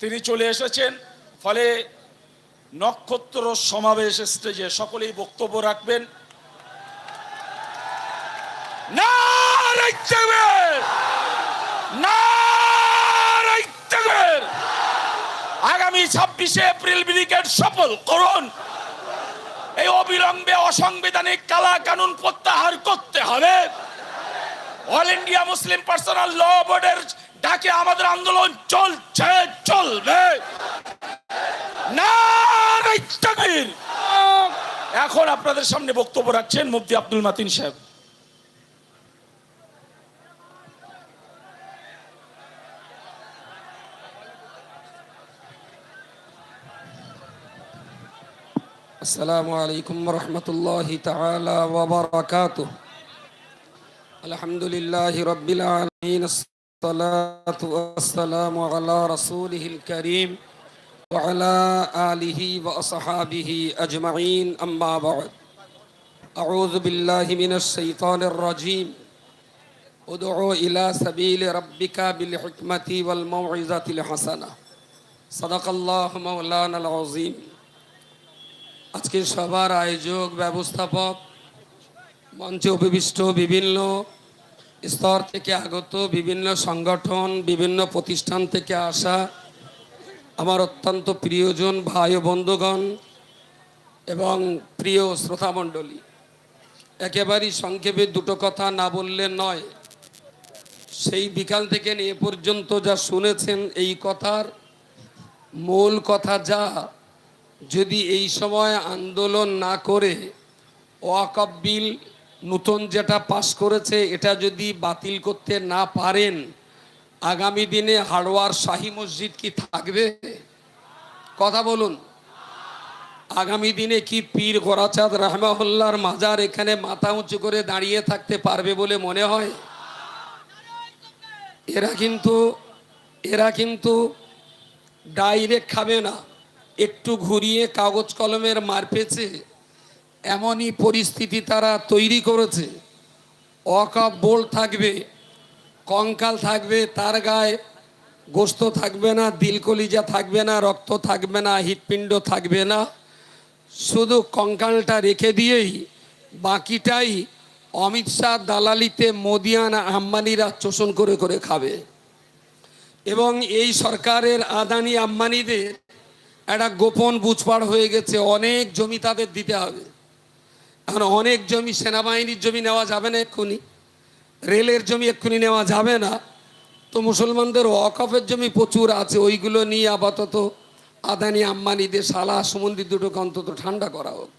তিনি চলে এসেছেন, ফলে নক্ষত্র সমাবেশ স্টেজে সকলেই বক্তব্য রাখবেন। তাকবীর! আগামী ছাব্বিশে এপ্রিল ব্রিগেড সফল, করুন। এই অবিলম্বে অসাংবিধানিক কালা কানুন প্রত্যাহার করতে হবে। All India Muslim personal law বোর্ডের ডাকে আমাদের আন্দোলন চলছে চলবে নারায় তাকবীর! এখন আপনাদের সামনে বক্তব্য রাখছেন মুফতি আব্দুল মাতিন সাহেব السلام عليكم ورحمة الله تعالى وبركاته الحمد لله رب العالمين الصلاة والسلام على رسوله الكريم وعلى آله وأصحابه أجمعين أما بعد أعوذ بالله من الشيطان الرجيم ادعو إلى سبيل ربك بالحكمة والموعظة الحسنة صدق الله مولانا العظيم আজকে সবার আয়োজক ব্যবস্থাপক মঞ্চে উপবিষ্ট বিভিন্ন স্তর থেকে আগত বিভিন্ন সংগঠন, বিভিন্ন প্রতিষ্ঠান থেকে আসা আমার অত্যন্ত প্রিয়জন ভাই ও বন্ধুগণ এবং প্রিয় শ্রোতামণ্ডলী একেবারেই সংক্ষেপে দুটো কথা না বললে নয়। সেই বিকাল থেকে এ পর্যন্ত যা শুনেছেন এই কথার মূল কথা যা যদি এই সময় আন্দোলন না করে ওয়াকফ বিল নতুন যেটা পাশ করেছে, এটা যদি বাতিল করতে না পারেন, আগামী দিনে হাড়োয়ার শাহী মসজিদ কি থাকবে? কথা বলুন। আগামী দিনে কি পীর গোরাচাঁদ রহমাহুল্লার মাজার এখানে মাথা উঁচু করে দাঁড়িয়ে থাকতে পারবে বলে মনে হয়? এরা কিন্তু এরা কিন্তু ডাইরেক্ট খাবে না। একটু ঘুরিয়ে কাগজ কলমের মার পেয়েছে। এমনই পরিস্থিতি তারা তৈরি করেছে। অকাপ বোল থাকবে, কঙ্কাল থাকবে, তার গায়ে গোস্ত থাকবে না, দিলকলিজা থাকবে না, রক্ত থাকবে না, হৃৎপিণ্ড থাকবে না। শুধু কঙ্কালটা রেখে দিয়েই বাকিটাই অমিত শাহ দালালিতে মোদিয়ানা আম্বানিরা শোষণ করে করে খাবে। এবং এই সরকারের আদানি আম্বানিদের একটা গোপন বুঝপাড় হয়ে গেছে, অনেক জমি তাদের দিতে হবে। এখন অনেক জমি সেনাবাহিনীর জমি নেওয়া যাবে না এক্ষুনি। রেলের জমি এক্ষুনি নেওয়া যাবে না। তো মুসলমানদের ওয়াকফের জমি প্রচুর আছে, ওইগুলো নিয়ে আপাতত আদানি আম্বানিদের সালা সমন্দির দুটোকে অন্তত ঠান্ডা করা হোক।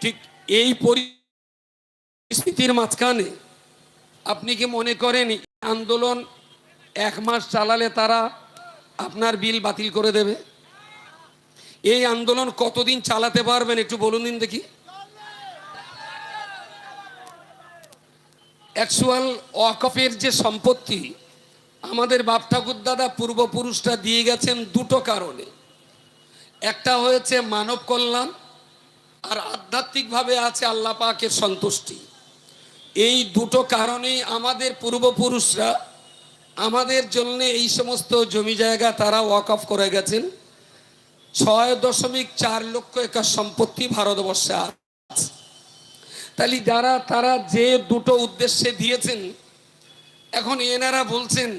ঠিক এই পরিস্থিতির মাঝখানে আপনি কি মনে করেন আন্দোলন এক মাস চালালে তারা আপনার বিল বাতিল করে দেবে? এই আন্দোলন কতদিন চালাতে পারবেন একটু বলুন দিন দেখি। অ্যাকচুয়াল ওয়াকফের যে সম্পত্তি, আমাদের বাপ ঠাকুর দাদা পূর্বপুরুষরা দিয়ে গেছেন দুটো কারণে। একটা হয়েছে মানব কল্যাণ, আর আধ্যাত্মিকভাবে আছে আল্লাহ পাকের সন্তুষ্টি। এই দুটো কারণেই আমাদের পূর্বপুরুষরা আমাদের জন্য এই সমস্ত জমি জায়গা তারা ওয়াকফ করে গেছেন। ছয় দশমিক চার লক্ষ একর সম্পত্তি ভারতবর্ষে আছে। তাহলে যারা, তারা যে দুটো উদ্দেশ্যে দিয়েছেন, এখন এনারা বলছেন,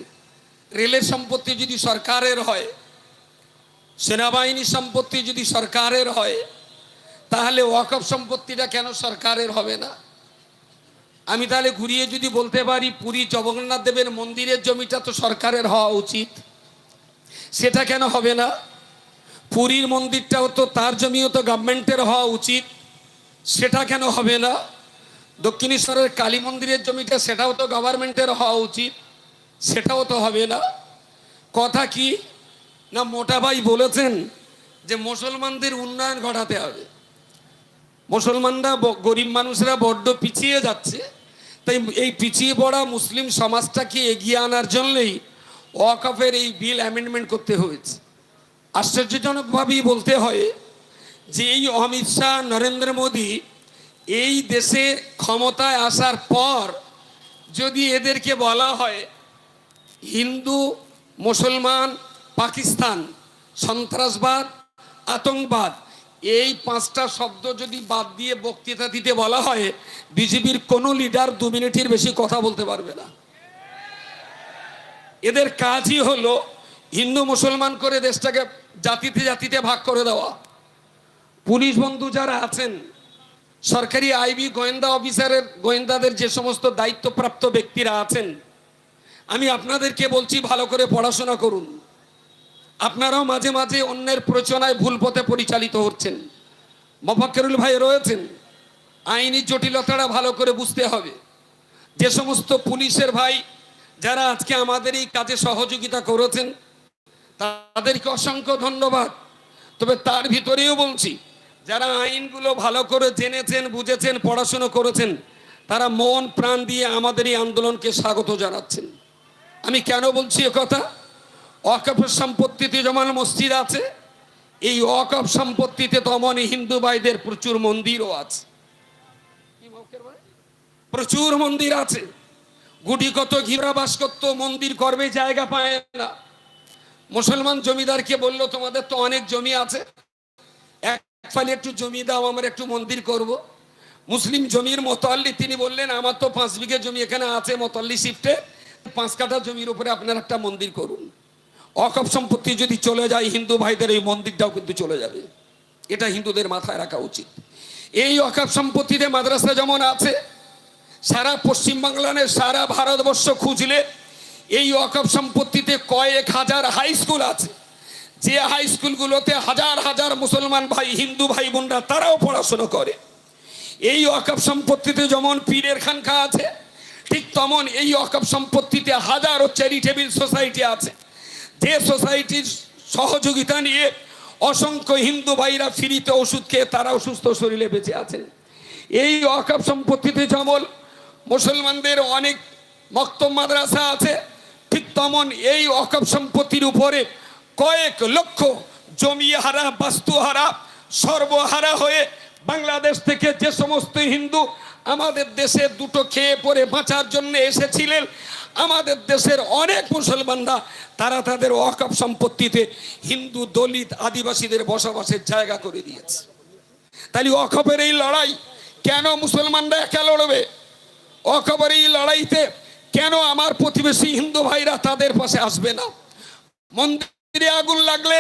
রেলের সম্পত্তি যদি সরকারের হয় সেনাবাহিনীর সম্পত্তি যদি সরকারের হয়, তাহলে ওয়াকফ সম্পত্তিটা কেন সরকারের হবে না? আমি তাহলে ঘুরিয়ে যদি বলতে পারি, পুরী জগন্নাথ দেবের মন্দিরের জমিটা তো সরকারের হওয়া উচিত। সেটা কেন হবে না? পুরীর মন্দিরটাও তো তার জমিও তো গভর্নমেন্টের হওয়া উচিত। সেটা কেন হবে না? দক্ষিণেশ্বরের কালী মন্দিরের জমিটা সেটাও তো গভর্নমেন্টের হওয়া উচিত, সেটাও তো হবে না। কথা কি? না মোটা ভাই বলেছেন যে মুসলমানদের উন্নয়ন ঘটাতে হবে। মুসলমানরা গরিব মানুষরা বড্ড পিছিয়ে যাচ্ছে, তাই এই পিছিয়ে পড়া মুসলিম সমাজটাকে এগিয়ে আনার জন্যই ওয়াকফের এই বিল অ্যামেন্ডমেন্ট করতে হয়েছে। আশ্চর্যজনকভাবেই বলতে হয় যে এই অমিত শাহ নরেন্দ্র মোদী এই দেশে ক্ষমতায় আসার পর যদি এদেরকে বলা হয় হিন্দু, মুসলমান, পাকিস্তান, সন্ত্রাসবাদ, আতঙ্কবাদ, এই পাঁচটা শব্দ যদি বাদ দিয়ে বক্তৃতা দিতে বলা হয়, বিজেপির কোনো লিডার দু মিনিটের বেশি কথা বলতে পারবে না। এদের কাজই হলো হিন্দু, মুসলমান করে দেশটাকে জাতিতে জাতিতে ভাগ করে দেওয়া। পুলিশ বন্ধু যারা আছেন, সরকারি আইবি গোয়েন্দা অফিসারের, গোয়েন্দাদের যে সমস্ত দায়িত্বপ্রাপ্ত ব্যক্তিরা আছেন, আমি আপনাদেরকে বলছি ভালো করে পড়াশোনা করুন। আপনারাও মাঝে মাঝে অন্যের প্রচনায় ভুল পথে পরিচালিত হচ্ছেন। মফাক্কেরুল ভাই রয়েছেন, আইনি জটিলতাটা ভালো করে বুঝতে হবে। যে সমস্ত পুলিশের ভাই যারা আজকে আমাদের এই কাজে সহযোগিতা করেছেন, তাদেরকে অসংখ্য ধন্যবাদ। তবে তার ভিতরেও বলছি যারা আইনগুলো ভালো করে জেনেছেন, বুঝেছেন, পড়াশুনো করেছেন, তারা মন প্রাণ দিয়ে আমাদের এই আন্দোলনকে স্বাগত জানাচ্ছেন। আমি কেন বলছি কথা? অকফের সম্পত্তিতে যেমন মসজিদ আছে, এই অকফ সম্পত্তিতে তেমন হিন্দু ভাইদের প্রচুর মন্দিরও আছে। প্রচুর মন্দির আছে। গুটি কত, ঘিরা বাস করত মন্দির করবে জায়গা পায় না। মুসলমান জমিদারকে বলল, তোমাদের তো অনেক জমি আছে। এক ফালি একটু জমি দাও, আমার একটু মন্দির করব। মুসলিম জমির মতল্লি, তিনি বললেন, আমার তো পাঁচ বিঘে জমি এখানে আছে, মতল্লি শিফটে পাঁচ কাঠা জমির উপরে আপনার একটা মন্দির করুন। অকপ সম্পত্তি যদি চলে যায়, হিন্দু ভাইদের এই মন্দিরটাও কিন্তু চলে যাবে। এটা হিন্দুদের মাথায় রাখা উচিত। এই অকাপ সম্পত্তিতে মাদ্রাসা যেমন আছে, সারা পশ্চিমবাংলার সারা ভারতবর্ষ খুঁজলে এই অকপ সম্পত্তিতে কয়েক হাজার হাই স্কুল আছে। যে হাই স্কুলগুলোতে হাজার হাজার মুসলমান ভাই, হিন্দু ভাই বোনরা, তারাও পড়াশোনা করে। এই অকপ সম্পত্তিতে যেমন পীরের খানকা আছে, ঠিক তেমন এই অকপ সম্পত্তিতে হাজারো চ্যারিটেবল সোসাইটি আছে। যে সোসাইটির সহযোগিতা নিয়ে অসংখ্য হিন্দু ভাইরা ফ্রিতে ওষুধ খেয়ে তারাও সুস্থ শরীরে বেঁচে আছেন। এই অকাপ সম্পত্তিতে যেমন মুসলমানদের অনেক মক্তব মাদ্রাসা আছে, ঠিক তেমন এই অকাপ সম্পত্তির উপরে কয়েক লক্ষ জমি হারা, বাস্তু হারা সর্বহারা হয়ে বাংলাদেশ থেকে যে সমস্ত হিন্দু আমাদের দেশে দুটো খেয়ে পরে বাঁচার জন্য এসেছিলেন, আমাদের দেশের অনেক মুসলমানরা, তারা তাদের ওয়াকফ সম্পত্তিতে হিন্দু দলিত আদিবাসীদের বসবাসের জায়গা করে দিয়েছে। তাহলে অকফের এই লড়াই কেন মুসলমানরা একা লড়বে? অকফের এই লড়াইতে কেন আমার প্রতিবেশী হিন্দু ভাইরা তাদের পাশে আসবে না? মন্দিরে আগুন লাগলে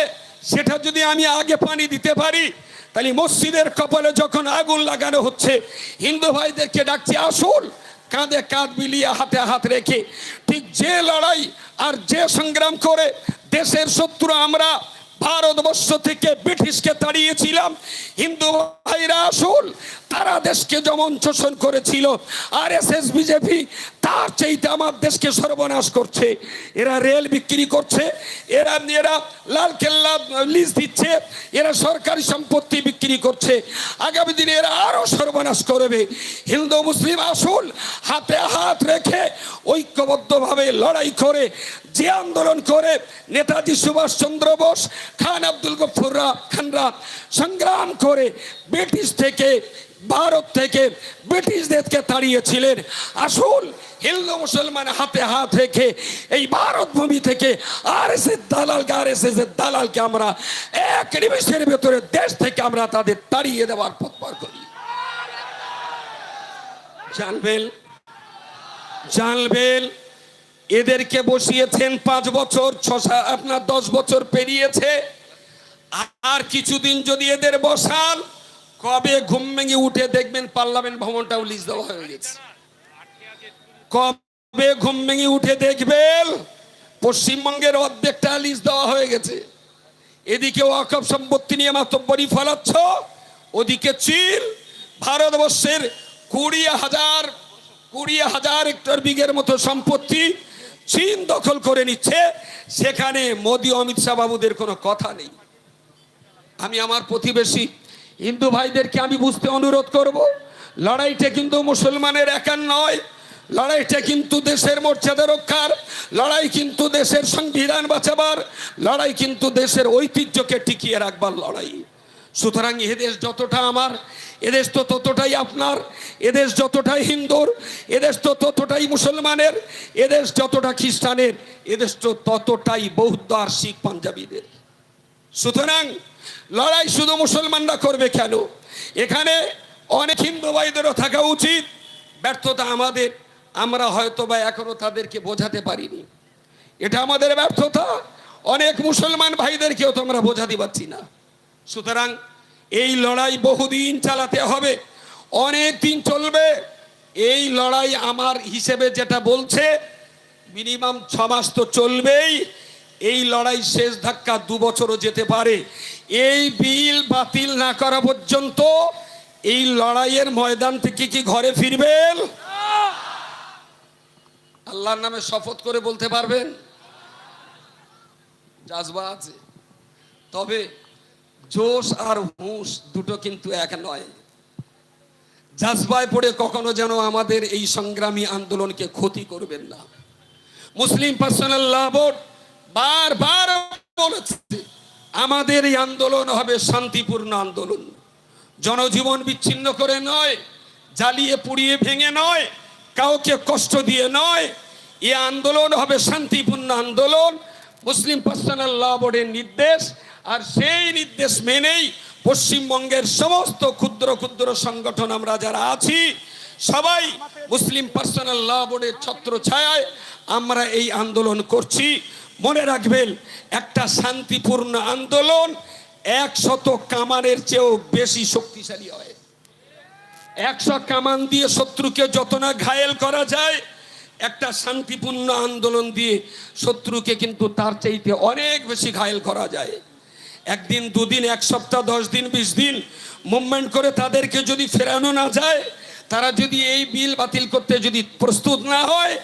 সেটা যদি আমি আগে পানি দিতে পারি, তাহলে মসজিদের কপালে যখন আগুন লাগানো হচ্ছে, হিন্দু ভাইদেরকে ডাকছি, আসুন, কাঁধে কাঁধ মিলিয়ে হাতে হাত রেখে, ঠিক যে লড়াই আর যে সংগ্রাম করে দেশের শত্রু আমরা ভারতবর্ষ থেকে ব্রিটিশকে তাড়িয়েছিলাম, হিন্দু ভাইরা আসুন তারা দেশকে যেমন শোষণ করেছিল আর এস এস বিজেপি, তার চাইতে আমার দেশকে সর্বনাশ করছে। এরা রেল বিক্রি করছে, এরা এরা লাল কেল্লা লিজ দিচ্ছে, এরা সরকারি সম্পত্তি বিক্রি করছে। আগামী দিনে এরা আরও সর্বনাশ করবে। হিন্দু, মুসলিম আসুন হাতে হাত রেখে ঐক্যবদ্ধভাবে লড়াই করে, যে আন্দোলন করে নেতাজি সুভাষচন্দ্র বোস, খান আব্দুল গফুররা, খানরা সংগ্রাম করে ব্রিটিশ থেকে, ভারত থেকে ব্রিটিশদেরকে তাড়িয়েছিলেন। আসুন, হিন্দু মুসলমান হাতে হাত রেখে এই ভারত ভূমি থেকে আর এস এর দালালকে আর এস এস এর দালালকে আমরা এক নিমিষের ভেতরে দেশ থেকে আমরা তাদের তাড়িয়ে দেওয়ার পথ পার করি। জানবেন? জানবেন? এদেরকে বসিয়েছেন পাঁচ বছর ছশা আপনার দশ বছর পেরিয়েছে। আর কিছুদিন যদি এদের বসান কবে ঘুম ভেঙে উঠে দেখবেন পার্লামেন্ট ভবনটাও লিজ দেওয়া হয়ে গেছে। কবে ঘুম ভেঙে উঠে দেখবেন পশ্চিমবঙ্গের অর্ধেকটা লিজ দেওয়া হয়ে গেছে। এদিকে ওয়াকফ সম্পত্তি নিয়ে মাতব্বরি ফলাচ্ছ, ওদিকে চীন, ভারতবর্ষের কুড়ি হাজার কুড়ি হাজার হেক্টর বিঘের মতো সম্পত্তি চীন দখল করে নিচ্ছে। সেখানে মোদী অমিত শাহ বাবুদের কোনো কথা নেই। আমি আমার প্রতিবেশী হিন্দু ভাইদেরকে আমি বুঝতে অনুরোধ করব, লড়াইটা কিন্তু মুসলমানের একার নয়, লড়াইটা কিন্তু দেশের মর্যাদা রক্ষার, লড়াই কিন্তু দেশের সংবিধান বাঁচাবার, লড়াই কিন্তু দেশের ঐতিহ্যকে টিকিয়ে রাখবার লড়াই। সুতরাং এদেশ যতটা আমার এদেশ তো ততটাই আপনার এদেশ যতটাই হিন্দুর এদেশ তো ততটাই মুসলমানের এদেশ যতটা খ্রিস্টানের এদেশ তো ততটাই বৌদ্ধ আর শিখ পাঞ্জাবিদের। সুতরাং লড়াই শুধু মুসলমানরা করবে কেন? এখানে অনেক হিন্দু ভাইদেরও থাকা উচিত। ব্যর্থতা আমাদের। আমরা হয়তো বা এখনও তাদেরকে বোঝাতে পারিনি। এটা আমাদের ব্যর্থতা। অনেক মুসলমান ভাইদেরকেও তো আমরা বোঝাতে পারছি না। সুতরাং এই লড়াই বহুদিন চালাতে হবে। অনেক দিন চলবে। এই লড়াই আমার হিসেবে যেটা বলছে, মিনিমাম ছ মাস তো চলবেই। এই লড়াই শেষ ধাক্কা দু বছরও যেতে পারে। এই বিল বাতিল না করা পর্যন্ত এই লড়াইয়ের ময়দান থেকে কি ঘরে ফিরবেন? আল্লাহর নামে শপথ করে বলতে পারবেন? জাজবা আছে। তবে জোশ আর হুঁশ দুটো কিন্তু এক নয়। জাজবায় পড়ে কখনো যেন আমাদের এই সংগ্রামী আন্দোলনকে ক্ষতি করবেন না। মুসলিম পার্সোনাল ল বোর্ড বারবার বলেছে আমাদের এই আন্দোলন হবে শান্তিপূর্ণ আন্দোলন। জনজীবন বিচ্ছিন্ন করে নয়, জ্বালিয়ে পুড়িয়ে ভেঙে নয়, কাউকে কষ্ট দিয়ে নয়। এ আন্দোলন হবে শান্তিপূর্ণ আন্দোলন। মুসলিম পার্সোনাল ল বোর্ডের নির্দেশ, আর সেই নির্দেশ মেনেই পশ্চিমবঙ্গের সমস্ত ক্ষুদ্র ক্ষুদ্র সংগঠন আমরা যারা আছি, সবাই মুসলিম পার্সোনাল ল বোর্ডের ছত্র ছায়ায় আমরা এই আন্দোলন করছি। মনে রাখবেন, একটা শান্তিপূর্ণ আন্দোলন একশত কামানের চেয়েও বেশি শক্তিশালী হয়। একশো কামান দিয়ে শত্রুকে যত না ঘায়েল করা যায়, একটা শান্তিপূর্ণ আন্দোলন দিয়ে শত্রুকে কিন্তু তার চাইতে অনেক বেশি ঘায়েল করা যায়। একদিন, দুদিন, এক সপ্তাহ, দশ দিন, বিশ দিন মুভমেন্ট করে তাদেরকে যদি ফেরানো না যায়, তারা যদি এই বিল বাতিল করতে যদি প্রস্তুত না হয়,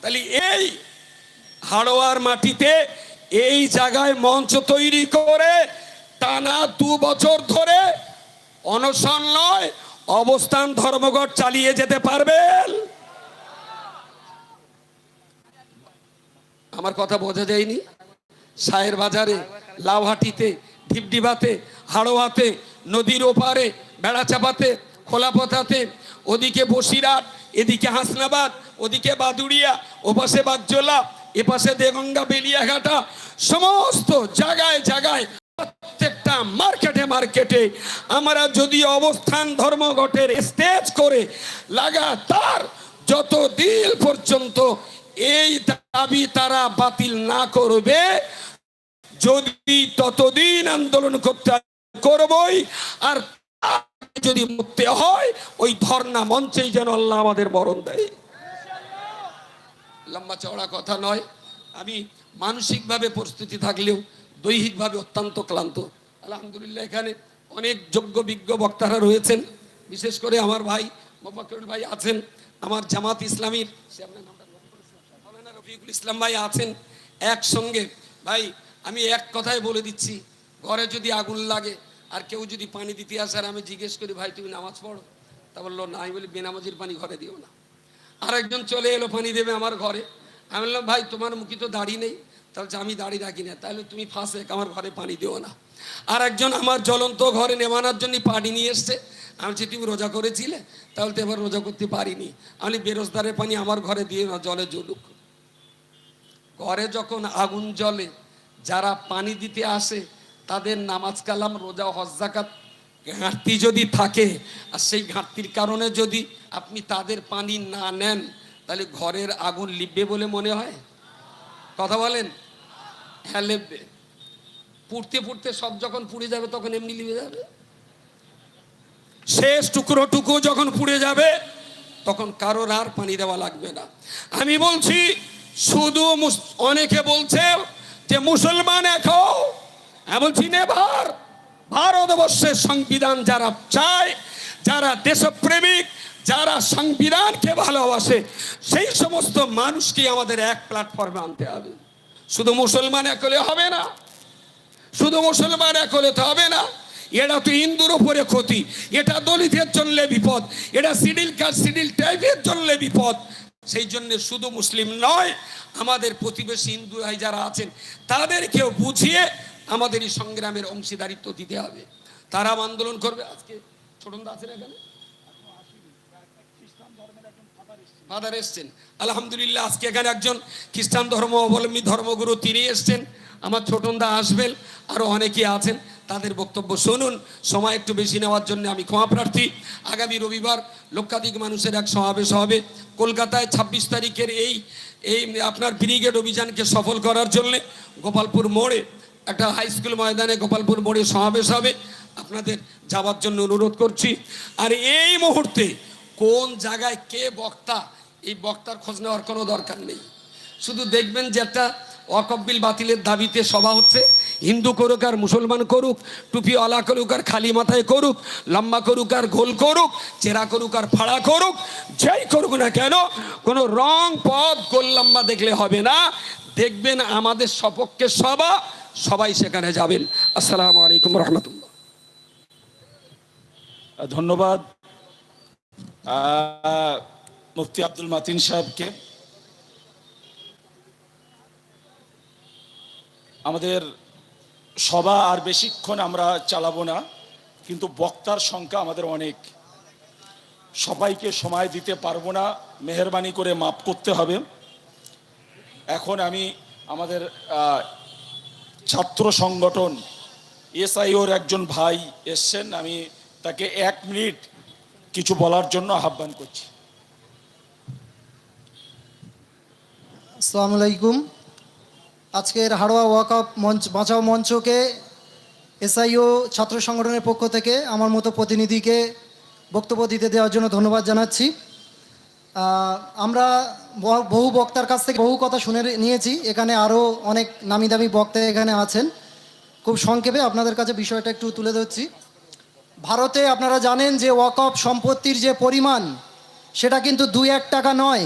তাহলে এই হাড়োয়ার মাটিতে এই জায়গায় মঞ্চ তৈরি করে টানা দু বছর ধরে অনশন নয়, অবস্থান ধর্মঘট চালিয়ে যেতে পারবেন। আমার কথা বোঝা যায়নি? সায়ের বাজারে, লাউহাটিতে ঢিপডিবাতে হাড়োয়াতে, নদীর ওপারে, বেড়াচাপাতে, খোলাপথাতে, ওদিকে বসিরহাট, এদিকে হাসনাবাদ, ওদিকে বাদুড়িয়া, ওপাশে বাগজোলা এপাশে দেগঙ্গা বেলিয়াঘাটা সমস্ত জায়গায় জায়গায়, প্রত্যেকটা মার্কেটে মার্কেটে আমরা যদি অবস্থান ধর্মঘটের স্টেজ করে লাগাতার যত দিন পর্যন্ত এই দাবি তারা বাতিল না করবে, যদি ততদিন আন্দোলন করতে করবই, আর যদি মুক্তি হয়, ওই ধর্ণা মঞ্চেই যেন আল্লাহ আমাদের বরণ দেয়। লম্বা চওড়া কথা নয়। আমি মানসিকভাবে প্রস্তুতি থাকলেও দৈহিকভাবে অত্যন্ত ক্লান্ত। আলহামদুলিল্লাহ, এখানে অনেক যোগ্য বিজ্ঞ বক্তারা রয়েছেন। বিশেষ করে আমার ভাই মোফাকরুল ভাই আছেন। আমার জামাত ইসলামীর, সে আপনার রফিকুল ইসলাম ভাই আছেন একসঙ্গে। ভাই, আমি এক কথাই বলে দিচ্ছি, ঘরে যদি আগুন লাগে আর কেউ যদি পানি দিতে আসে আর আমি জিজ্ঞেস করি, ভাই, তুমি নামাজ পড়ো? তা বলল, না, আমি বলি, বেনামাজির পানি ঘরে দিও না। আরেকজন চলে এলো পানি দেবে আমার ঘরে। আমি বললাম, ভাই, তোমার মুখে তো দাড়ি নেই। তাহলে আমি দাড়ি রাখি না, তাহলে তুমি ফাঁসে আমার ঘরে পানি দিও না। আর একজন আমার জ্বলন্ত ঘরে নেমানোর জন্য পানি নিয়ে এসছে। আমি বলছি, তুমি রোজা করেছিলে? তাহলে তো এবার রোজা করতে পারিনি। আমি বেরোজদারের পানি আমার ঘরে দিয়ে না, জলে জ্বলুক। ঘরে যখন আগুন জ্বলে, যারা পানি দিতে আসে, তাদের নামাজ কালাম, রোজা হজ জাকাত ঘাটতি যদি থাকে, আর সেই ঘাটতির কারণে যদি আপনি তাদের পানি না নেন, তাহলে ঘরের আগুন লিখবে বলে মনে হয়? কথা বলেন? হ্যাঁ লিখবে পুড়তে পুড়তে সব যখন পুড়ে যাবে, তখন এমনি লিবে যাবে? শেষ টুকরো টুকু যখন পুড়ে যাবে, তখন কারোর আর পানি দেওয়া লাগবে না। আমি বলছি, শুধু অনেকে বলছে যে, মুসলমান এখন আমি বলছি নেভার ভারতবর্ষের সংবিধান যারা চায়, যারা দেশপ্রেমিক, যারা সংবিধানকে ভালোবাসে, সেই সমস্ত মানুষকে আমাদের এক প্ল্যাটফর্মে আনতে হবে। শুধু মুসলমান এক হলে হবে না। শুধু মুসলমান এক হলে তো হবে না। এটা তো হিন্দুর উপরে ক্ষতি। এটা দলিতের জন্য বিপদ। এটা সিডিল কাজ সিডিল টাইপের জন্য বিপদ। সেই জন্য শুধু মুসলিম নয়, আমাদের প্রতিবেশী হিন্দু যারা আছেন, তাদেরকেও বুঝিয়ে আমাদের এই সংগ্রামের অংশীদারিত্ব দিতে হবে। তারা আন্দোলন করবে। আজকে ছোটন দা আছেন এখানে? ফাদার এসছেন। আলহামদুলিল্লাহ, আজকে এখানে একজন খ্রিস্টান ধর্ম অবলম্বী ধর্মগুরু, তিনি এসছেন। আমার ছোটন দা আসবেন আরও অনেকে আছেন। তাদের বক্তব্য শুনুন। সময় একটু বেশি নেওয়ার জন্য আমি ক্ষমা প্রার্থী। আগামী রবিবার লক্ষাধিক মানুষের এক সমাবেশ হবে। কলকাতায় ছাব্বিশ তারিখের এই এই আপনার ব্রিগেড অভিযানকে সফল করার জন্য গোপালপুর মোড়ে একটা হাই স্কুল ময়দানে গোপালপুর মোড়ে সমাবেশ হবে। আপনাদের যাওয়ার জন্য অনুরোধ করছি। আর এই মুহূর্তে কোন জায়গায় কে বক্তা, এই বক্তার খোঁজ নেওয়ার কোনো দরকার নেই। শুধু দেখবেন যে একটা ওয়াকফ বিল বাতিলের দাবিতে সভা হচ্ছে। হিন্দু করুক আর মুসলমান করুক টুপি আলা করুক আর খালি মাথায় করুক লম্বা করুক আর গোল করুক, চেরা করুক আর ফাড়া করুক, যাই করুক না কেন, কোনো রং পথ গোল লম্বা দেখলে হবে না। দেখবেন আমাদের সপক্ষে সভা সবাই সেখানে যাবেন। আসসালামু আলাইকুম রহমতুল্লাহ। ধন্যবাদ। মুফতি আব্দুল মাতিন সাহেবকে। আমাদের সভা আর বেশিক্ষণ আমরা চালাবো না, কিন্তু বক্তার সংখ্যা আমাদের অনেক। সবাইকে সময় দিতে পারব না, মেহরবানি করে মাপ করতে হবে। এখন আমি আমাদের ছাত্র সংগঠন, এসআইওর একজন ভাই এসছেন, আমি তাকে এক মিনিট কিছু বলার জন্য আহ্বান করছি। আসসালামু আলাইকুম। আজকের হাড়োয়া ওয়াকআপ মঞ্চ, বাঁচাও মঞ্চকে এসআইও ছাত্র সংগঠনের পক্ষ থেকে আমার মতো প্রতিনিধিকে বক্তব্য দিতে দেওয়ার জন্য ধন্যবাদ জানাচ্ছি। আমরা বহু বক্তার কাছ থেকে বহু কথা শুনে নিয়েছি। এখানে আরও অনেক নামি দামি বক্তা এখানে আছেন। খুব সংক্ষেপে আপনাদের কাছে বিষয়টা একটু তুলে ধরছি। ভারতে আপনারা জানেন যে ওয়াকফ সম্পত্তির যে পরিমাণ, সেটা কিন্তু দুই এক টাকা নয়।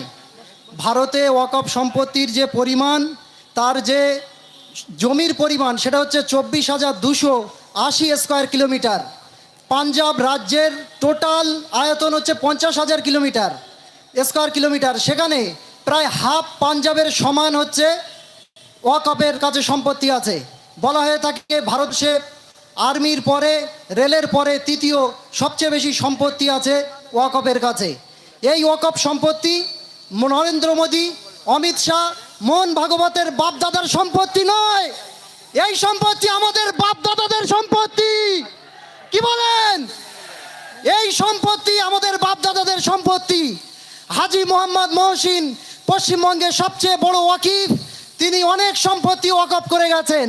ভারতে ওয়াকফ সম্পত্তির যে পরিমাণ, তার যে জমির পরিমাণ, সেটা হচ্ছে চব্বিশ হাজার দুশো আশি স্কোয়ার কিলোমিটার। পাঞ্জাব রাজ্যের টোটাল আয়তন হচ্ছে পঞ্চাশ হাজার কিলোমিটার। Square kilometre. সেখানে প্রায় হাফ পাঞ্জাবের সমান হচ্ছে ওয়াকফের কাছে সম্পত্তি আছে। বলা হয়ে থাকে ভারতবর্ষে আর্মির পরে, রেলের পরে তৃতীয় সবচেয়ে বেশি সম্পত্তি আছে ওয়াকফের কাছে। এই ওয়াকফ সম্পত্তি নরেন্দ্র মোদী, অমিত শাহ, মোহন ভাগবতের বাপদাদার সম্পত্তি নয়। এই সম্পত্তি আমাদের বাপদাদাদের সম্পত্তি। কি বলেন? এই সম্পত্তি আমাদের বাপদাদাদের সম্পত্তি। হাজি মোহাম্মদ মহসিন পশ্চিমবঙ্গের সবচেয়ে বড় ওয়াকিফ তিনি অনেক সম্পত্তি ওয়াকফ করে গেছেন।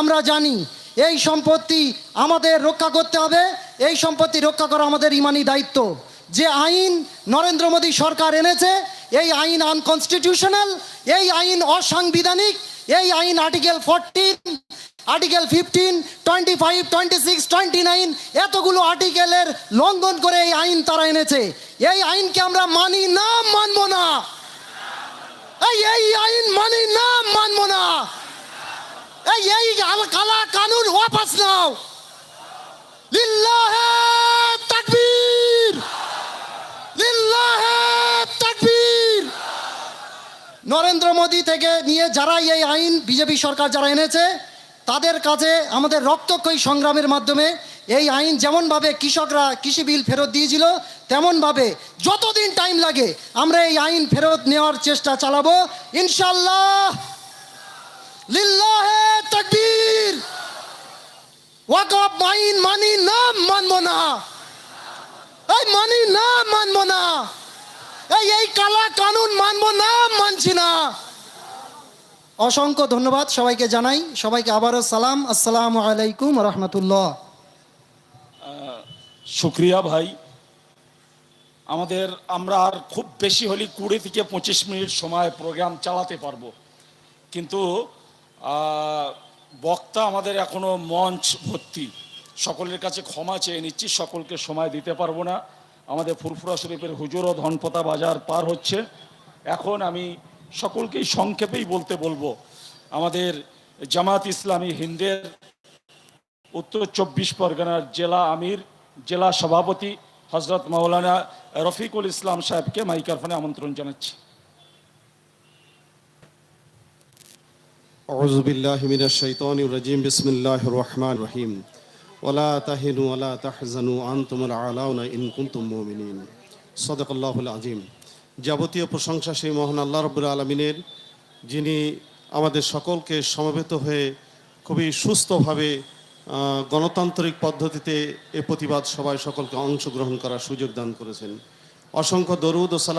আমরা জানি এই সম্পত্তি আমাদের রক্ষা করতে হবে। এই সম্পত্তি রক্ষা করা আমাদের ইমানি দায়িত্ব। যে আইন নরেন্দ্র মোদী সরকার এনেছে, এই আইন আনকনস্টিটিউশনাল এই আইন অসাংবিধানিক, এই আইন article fourteen article fifteen twenty five twenty six twenty nine এতগুলো আর্টিকেলের লঙ্ঘন করে এই আইন তারা এনেছে। এই আইনকে আমরা মানি না, মানবো না। এই আইন মানি না, মানবো না। এই এই কালা কানুন ওয়াপাস নাও। নরেন্দ্র মোদী থেকে নিয়ে যারাই এই আইন, বিজেপি সরকার যারা এনেছে তাদের কাছে আমাদের রক্তক্ষয়ী সংগ্রামের মাধ্যমে এই আইন যেমনভাবে কৃষকরা কৃষি বিল ফেরত দিয়েছিল, তেমনভাবে যতদিন টাইম লাগে আমরা এই আইন ফেরত নেওয়ার চেষ্টা চালাবো। ইনশাল্লাহ লিল্লাহে মানি না মানবো না। এই মানি না মানবো না। এই এই কালা কানুন মানবো না, মানছি না। অসংখ্য ধন্যবাদ সবাইকে জানাই। সবাইকে আবারও সালাম। আসসালামু আলাইকুম রহমতুল্লাহ। শুক্রিয়া ভাই। আমাদের আমরা আর খুব বেশি হলে কুড়ি থেকে পঁচিশ মিনিট সময় প্রোগ্রাম চালাতে পারব। কিন্তু বক্তা আমাদের এখনও মঞ্চ ভর্তি। সকলের কাছে ক্ষমা চেয়ে নিচ্ছি, সকলকে সময় দিতে পারব না। আমাদের ফুরফুরা শরীফের হুজুর ও ধনপতা বাজার পার হচ্ছে। এখন আমি সকলকেই সংক্ষেপেই বলতে বলবো আমাদের জামাত ইসলামী হিন্দের উত্তর চব্বিশ পরগনার জেলা আমির জেলা সভাপতি হজরত মাওলানা রফিকুল ইসলাম সাহেবকে মাইক্রোফোনে আমন্ত্রণ জানাচ্ছি أعوذ بالله من الشيطان الرجيم بسم الله الرحمن الرحيم ওলা তাহিনু ওলা তাহজানু আনতুমুল আলাউনা ইন কুনতুম মুমিনিন সদাকাল্লাহুল আজিম যাবতীয় প্রশংসা সেই মহান আল্লাহ রব্বুল আলমিনের, যিনি আমাদের সকলকে সমবেত হয়ে খুবই সুস্থভাবে গণতান্ত্রিক পদ্ধতিতে এ প্রতিবাদ সবাই সকলকে অংশগ্রহণ করার সুযোগ দান করেছেন। অসংখ্য দরুদ ও সালাম